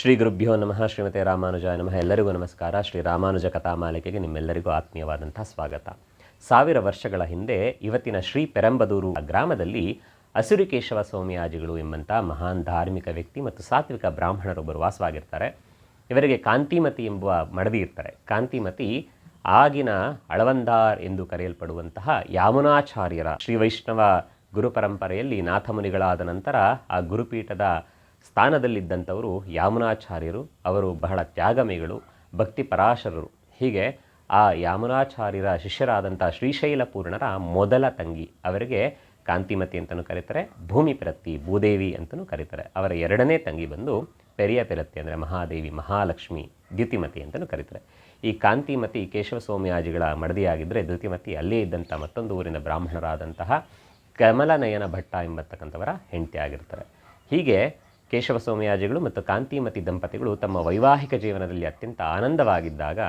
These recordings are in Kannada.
ಶ್ರೀ ಗುರುಭ್ಯೋ ನಮಃ, ಶ್ರೀಮತಿ ರಾಮಾನುಜಾಯ ನಮಃ. ಎಲ್ಲರಿಗೂ ನಮಸ್ಕಾರ. ಶ್ರೀ ರಾಮಾನುಜ ಕಥಾಮಾಲಿಕೆಗೆ ನಿಮ್ಮೆಲ್ಲರಿಗೂ ಆತ್ಮೀಯವಾದಂತಹ ಸ್ವಾಗತ. ಸಾವಿರ ವರ್ಷಗಳ ಹಿಂದೆ ಇವತ್ತಿನ ಶ್ರೀ ಪೆರಂಬದೂರು ಗ್ರಾಮದಲ್ಲಿ ಅಸುರಿಕೇಶವ ಸ್ವಾಮಿಯಾಜಿಗಳು ಎಂಬಂಥ ಮಹಾನ್ ಧಾರ್ಮಿಕ ವ್ಯಕ್ತಿ ಮತ್ತು ಸಾತ್ವಿಕ ಬ್ರಾಹ್ಮಣರೊಬ್ಬರು ವಾಸವಾಗಿರ್ತಾರೆ. ಇವರಿಗೆ ಕಾಂತಿಮತಿ ಎಂಬುವ ಮಡದಿ ಇರ್ತಾರೆ. ಕಾಂತಿಮತಿ ಆಗಿನ ಅಳವಂದಾರ್ ಎಂದು ಕರೆಯಲ್ಪಡುವಂತಹ ಯಾಮುನಾಚಾರ್ಯರ ಶ್ರೀ ವೈಷ್ಣವ ಗುರುಪರಂಪರೆಯಲ್ಲಿ ನಾಥಮುನಿಗಳಾದ ನಂತರ ಆ ಗುರುಪೀಠದ ಸ್ಥಾನದಲ್ಲಿದ್ದಂಥವರು ಯಾಮುನಾಚಾರ್ಯರು, ಅವರು ಬಹಳ ತ್ಯಾಗಮಿಗಳು ಭಕ್ತಿ ಪರಾಶರರು ಹೀಗೆ ಆ ಯಾಮುನಾಚಾರ್ಯರ ಶಿಷ್ಯರಾದಂಥ ಶ್ರೀಶೈಲ ಪೂರ್ಣರ ಮೊದಲ ತಂಗಿ ಅವರಿಗೆ ಕಾಂತಿಮತಿ ಅಂತಲೂ ಕರೀತಾರೆ, ಭೂಮಿ ಪಿರತ್ತಿ, ಭೂದೇವಿ ಅಂತಲೂ ಕರೀತಾರೆ. ಅವರ ಎರಡನೇ ತಂಗಿ ಬಂದು ಪೆರಿಯ ಪಿರತ್ತಿ ಅಂದರೆ ಮಹಾದೇವಿ, ಮಹಾಲಕ್ಷ್ಮಿ, ದ್ಯುತಿಮತಿ ಅಂತಲೂ ಕರೀತಾರೆ. ಈ ಕಾಂತಿಮತಿ ಕೇಶವ ಆಜಿಗಳ ಮಡದಿಯಾಗಿದ್ದರೆ ದ್ಯುತಿಮತಿ ಅಲ್ಲೇ ಇದ್ದಂಥ ಮತ್ತೊಂದು ಊರಿನ ಬ್ರಾಹ್ಮಣರಾದಂತಹ ಕಮಲನಯನ ಭಟ್ಟ ಎಂಬತಕ್ಕಂಥವರ ಹೆಂಡತಿ ಆಗಿರ್ತಾರೆ ಹೀಗೆ ಕೇಶವ ಸ್ವಾಮಿಯಾಜಿಗಳು ಮತ್ತು ಕಾಂತಿಮತಿ ದಂಪತಿಗಳು ತಮ್ಮ ವೈವಾಹಿಕ ಜೀವನದಲ್ಲಿ ಅತ್ಯಂತ ಆನಂದವಾಗಿದ್ದಾಗ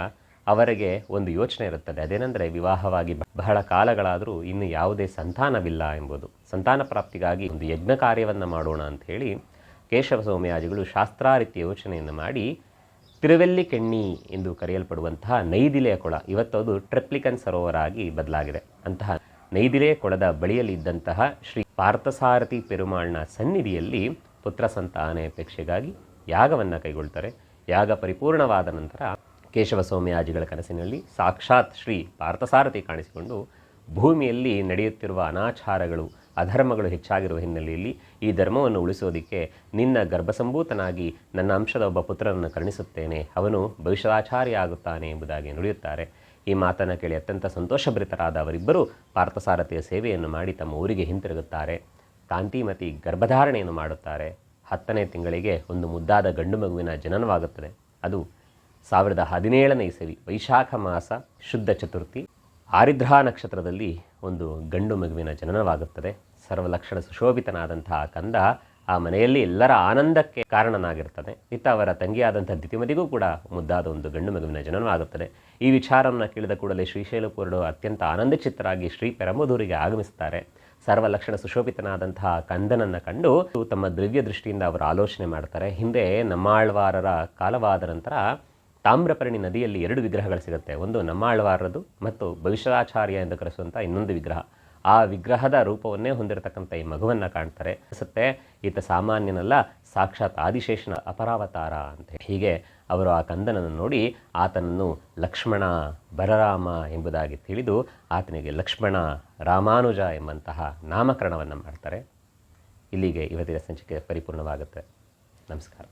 ಅವರಿಗೆ ಒಂದು ಯೋಚನೆ ಇರುತ್ತದೆ. ಅದೇನೆಂದರೆ ವಿವಾಹವಾಗಿ ಬಹಳ ಕಾಲಗಳಾದರೂ ಇನ್ನು ಯಾವುದೇ ಸಂತಾನವಿಲ್ಲ ಎಂಬುದು. ಸಂತಾನ ಪ್ರಾಪ್ತಿಗಾಗಿ ಒಂದು ಯಜ್ಞ ಕಾರ್ಯವನ್ನು ಮಾಡೋಣ ಕೇಶವ ಸೌಮ್ಯಾಜಿಗಳು ಶಾಸ್ತ್ರಾರೀತಿಯ ಯೋಚನೆಯನ್ನು ಮಾಡಿ ತಿರುವೆಲ್ಲಿ ಕೆಣ್ಣಿ ಎಂದು ಕರೆಯಲ್ಪಡುವಂತಹ ನೈದಿಲೆಯ ಕೊಳ ಇವತ್ತು ಅದು ಟ್ರಿಪ್ಲಿಕನ್ ಸರೋವರ ಆಗಿ ಬದಲಾಗಿದೆ. ಅಂತಹ ನೈದಿಲೆ ಕೊಳದ ಬಳಿಯಲ್ಲಿ ಇದ್ದಂತಹ ಶ್ರೀ ಪಾರ್ಥಸಾರಥಿ ಪೆರುಮಾಳ್ನ ಸನ್ನಿಧಿಯಲ್ಲಿ ಪುತ್ರ ಸಂತಾನೆ ಅಪೇಕ್ಷೆಗಾಗಿ ಯಾಗವನ್ನು ಕೈಗೊಳ್ತಾರೆ. ಯಾಗ ಪರಿಪೂರ್ಣವಾದ ನಂತರ ಕೇಶವ ಸೌಮ್ಯಾಜಿಗಳ ಕನಸಿನಲ್ಲಿ ಸಾಕ್ಷಾತ್ ಶ್ರೀ ಪಾರ್ಥಸಾರಥಿ ಕಾಣಿಸಿಕೊಂಡು ಭೂಮಿಯಲ್ಲಿ ನಡೆಯುತ್ತಿರುವ ಅನಾಚಾರಗಳು, ಅಧರ್ಮಗಳು ಹೆಚ್ಚಾಗಿರುವ ಹಿನ್ನೆಲೆಯಲ್ಲಿ ಈ ಧರ್ಮವನ್ನು ಉಳಿಸೋದಕ್ಕೆ ನಿನ್ನ ಗರ್ಭಸಂಭೂತನಾಗಿ ನನ್ನ ಅಂಶದ ಒಬ್ಬ ಪುತ್ರನನ್ನು ಕರುಣಿಸುತ್ತೇನೆ. ಅವನು ಭವಿಷ್ಯದಾಚಾರ್ಯ ಆಗುತ್ತಾನೆ ಎಂಬುದಾಗಿ ನುಡಿಯುತ್ತಾರೆ. ಈ ಮಾತನ್ನು ಕೇಳಿ ಅತ್ಯಂತ ಸಂತೋಷಭರಿತರಾದ ಅವರಿಬ್ಬರು ಪಾರ್ಥಸಾರಥಿಯ ಸೇವೆಯನ್ನು ಮಾಡಿ ತಮ್ಮ ಊರಿಗೆ ಹಿಂತಿರುಗುತ್ತಾರೆ. ಕಾಂತಿಮತಿ ಗರ್ಭಧಾರಣೆಯನ್ನು ಮಾಡುತ್ತಾರೆ. ಹತ್ತನೇ ತಿಂಗಳಿಗೆ ಒಂದು ಮುದ್ದಾದ ಗಂಡು ಮಗುವಿನ ಜನನವಾಗುತ್ತದೆ. ಅದು ಸಾವಿರದ ಹದಿನೇಳನೇ ಇಸವಿ ವೈಶಾಖ ಮಾಸ ಶುದ್ಧ ಚತುರ್ಥಿ. ಆರಿದ್ರಾ ನಕ್ಷತ್ರದಲ್ಲಿ ಒಂದು ಗಂಡು ಮಗುವಿನ ಜನನವಾಗುತ್ತದೆ. ಸರ್ವಲಕ್ಷಣ ಸುಶೋಭಿತನಾದಂತಹ ಕಂದ ಆ ಮನೆಯಲ್ಲಿ ಎಲ್ಲರ ಆನಂದಕ್ಕೆ ಕಾರಣನಾಗಿರ್ತದೆ ಇತ್ತ ಅವರ ತಂಗಿಯಾದಂಥ ದಿತಿಮದಿಗೂ ಕೂಡ ಮುದ್ದಾದ ಒಂದು ಗಂಡು ಮಗುವಿನ ಜನನವಾಗುತ್ತದೆ ಈ ವಿಚಾರವನ್ನು ಕೇಳಿದ ಕೂಡಲೇ ಶ್ರೀಶೈಲಪುರಡು ಅತ್ಯಂತ ಆನಂದಚಿತ್ತರಾಗಿ ಶ್ರೀ ಪೆರಮದೂರಿಗೆ ಆಗಮಿಸುತ್ತಾರೆ. ಸರ್ವಲಕ್ಷಣ ಸುಶೋಭಿತನಾದಂತಹ ಕಂದನನ್ನು ಕಂಡು ತಮ್ಮ ದ್ರವ್ಯ ದೃಷ್ಟಿಯಿಂದ ಅವರು ಆಲೋಚನೆ ಮಾಡ್ತಾರೆ. ಹಿಂದೆ ನಮ್ಮಾಳ್ವಾರರ ಕಾಲವಾದ ನಂತರ ತಾಮ್ರಪರ್ಣಿ ನದಿಯಲ್ಲಿ ಎರಡು ವಿಗ್ರಹಗಳು ಸಿಗುತ್ತೆ. ಒಂದು ನಮ್ಮಾಳ್ವಾರದು ಮತ್ತು ಭವಿಷ್ಯಾಚಾರ್ಯ ಎಂದು ಕರೆಸುವಂಥ ಇನ್ನೊಂದು ವಿಗ್ರಹ. ಆ ವಿಗ್ರಹದ ರೂಪವನ್ನೇ ಹೊಂದಿರತಕ್ಕಂಥ ಈ ಮಗುವನ್ನು ಕಾಣ್ತಾರೆ. ಅನಿಸುತ್ತೆ, ಈತ ಸಾಮಾನ್ಯನಲ್ಲ, ಸಾಕ್ಷಾತ್ ಆದಿಶೇಷನ ಅಪರಾವತಾರ ಅಂತ ಹೀಗೆ ಅವರು ಆ ಕಂದನನ್ನು ನೋಡಿ ಆತನನ್ನು ಲಕ್ಷ್ಮಣ ಬರರಾಮ ಎಂಬುದಾಗಿ ತಿಳಿದು ಆತನಿಗೆ ಲಕ್ಷ್ಮಣ ರಾಮಾನುಜ ಎಂಬಂತಹ ನಾಮಕರಣವನ್ನು ಮಾಡ್ತಾರೆ. ಇಲ್ಲಿಗೆ ಇವತ್ತಿನ ಸಂಚಿಕೆ ಪರಿಪೂರ್ಣವಾಗುತ್ತೆ. ನಮಸ್ಕಾರ.